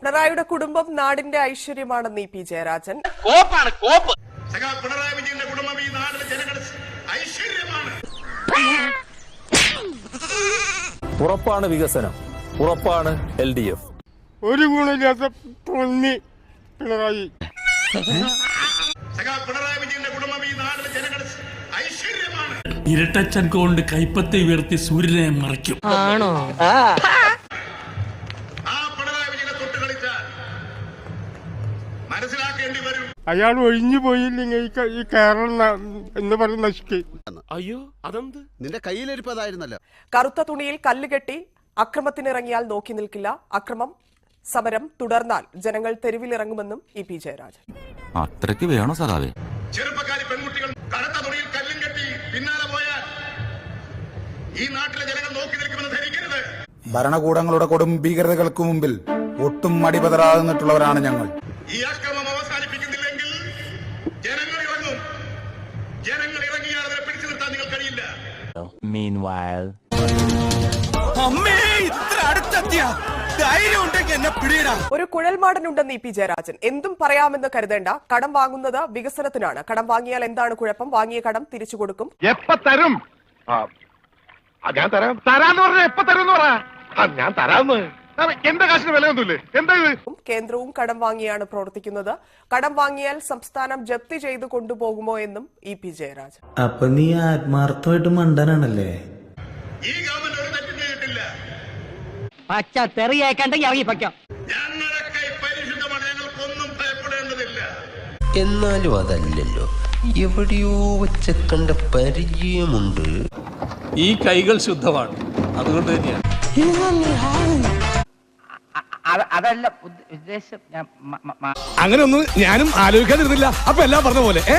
പിണറായിയുടെ കുടുംബം നാടിന്റെ ഐശ്വര്യമാണെന്ന് ഇ പി ജയരാജൻ. കോപ്പാണ് കോപ്പ്. സഖാ പിണറായി വിജയന്റെ കുടുംബം ഈ ജനങ്ങളുടെ ഐശ്വര്യമാണ്. ഉറപ്പാണ് വികസനം. ഉറപ്പാണ് എൽ ഡി എഫ്. ഒരു ഗുണമില്ലാത്ത പൊന്നി. പിണറായി. വിജയന്റെ കുടുംബം ഈ നാട്ടിലെ ജനങ്ങളുടെ ഐശ്വര്യമാണ്. ഇരട്ടച്ചൻ കൊണ്ട് കൈപ്പത്തി ഉയർത്തി സൂര്യനെ മറിക്കും ആ. പിണറായി വിജയനെ തൊട്ട് കളിച്ചാൽ മനസ്സിലാക്കേണ്ടി വരും. അയാൾ ഒഴിഞ്ഞു പോയില്ലെങ്കിൽ ഈ കേരളം ന- എന്ന് പറഞ്ഞ് നശിക്കും. നിന്റെ കയ്യിലിരിപ്പതായിരുന്നല്ലോ കറുത്ത തുണിയിൽ കല്ലുകെട്ടി അക്രമത്തിനിറങ്ങിയാൽ നോക്കി നിൽക്കില്ല. അക്രമം സമരം തുടർന്നാൽ ജനങ്ങൾ തെരുവിലിറങ്ങുമെന്നും ഇ പി ജയരാജൻ. അത്രയ്ക്ക് വേണോ സഖാവേ ചെറുപ്പക്കാരി പെൺകുട്ടികൾ കടത്ത തുണിയിൽ കല്ലും കെട്ടി പിന്നാലെ പോയാൽ ഈ നാട്ടിലെ ജനങ്ങൾ നോക്കി നിൽക്കുമെന്ന് ധരിക്കരുത്. ഭരണകൂടങ്ങളുടെ കൊടും ഭീകരതകൾക്ക് മുമ്പിൽ ഒട്ടും മടിപതരാകുന്നിട്ടുള്ളവരാണ് ഞങ്ങൾ. ഈ അക്രമം അവസാനിപ്പിക്കുന്നില്ലെങ്കിൽ ജനങ്ങൾ ഇറങ്ങും. ജനങ്ങൾ ഇറങ്ങിയാൽ അവരെ പിടിച്ചു നിർത്താൻ നിങ്ങൾ കഴിയില്ല. അമ്മേ ഇത്ര അടുത്തെത്തിയ. ഒരു കുഴൽമാടനുണ്ടെന്ന് ഇ പി ജയരാജൻ. എന്തും പറയാമെന്ന് കരുതേണ്ട. കടം വാങ്ങുന്നത് വികസനത്തിനാണ്. കടം വാങ്ങിയാൽ എന്താണ് കുഴപ്പം? വാങ്ങിയ കടം തിരിച്ചു കൊടുക്കും. എപ്പ തരും? ഞാൻ തരാം. തരാന്ന് പറഞ്ഞ എപ്പ തരും എന്ന് പറ ഞാൻ തരാന്ന്. എന്റെ കാശിന് വിലയൊന്നുമില്ലേ എന്താ ഇത്? കേന്ദ്രവും കടം വാങ്ങിയാണ് പ്രവർത്തിക്കുന്നത്. കടം വാങ്ങിയാൽ സംസ്ഥാനം ജപ്തി ചെയ്തു കൊണ്ടുപോകുമോ എന്നും ഇ പി ജയരാജൻ. അപ്പൊ നീ ആത്മാർത്ഥമായിട്ട് മണ്ടനാണല്ലേ? ഈ ഗവൺമെന്റ് ഒരു തെറ്റും ചെയ്തിട്ടില്ല. പച്ച തെറിയേക്കണ്ടെങ്കിൽ ഇറങ്ങി പൊയ്ക്കോ. എന്നാലും അതല്ലല്ലോ. എവിടെയോ വെച്ച കണ്ട പരിചയമുണ്ട്. ഈ കൈകൾ ശുദ്ധമാണ്. അതുകൊണ്ട് തന്നെയാണ്. അതല്ല ഉദ്ദേശം. ഞാൻ അങ്ങനെ ഒന്നും ഞാനും ആലോചിക്കാതിരുന്നില്ല. അപ്പൊ എല്ലാം പറഞ്ഞ പോലെ ഏ?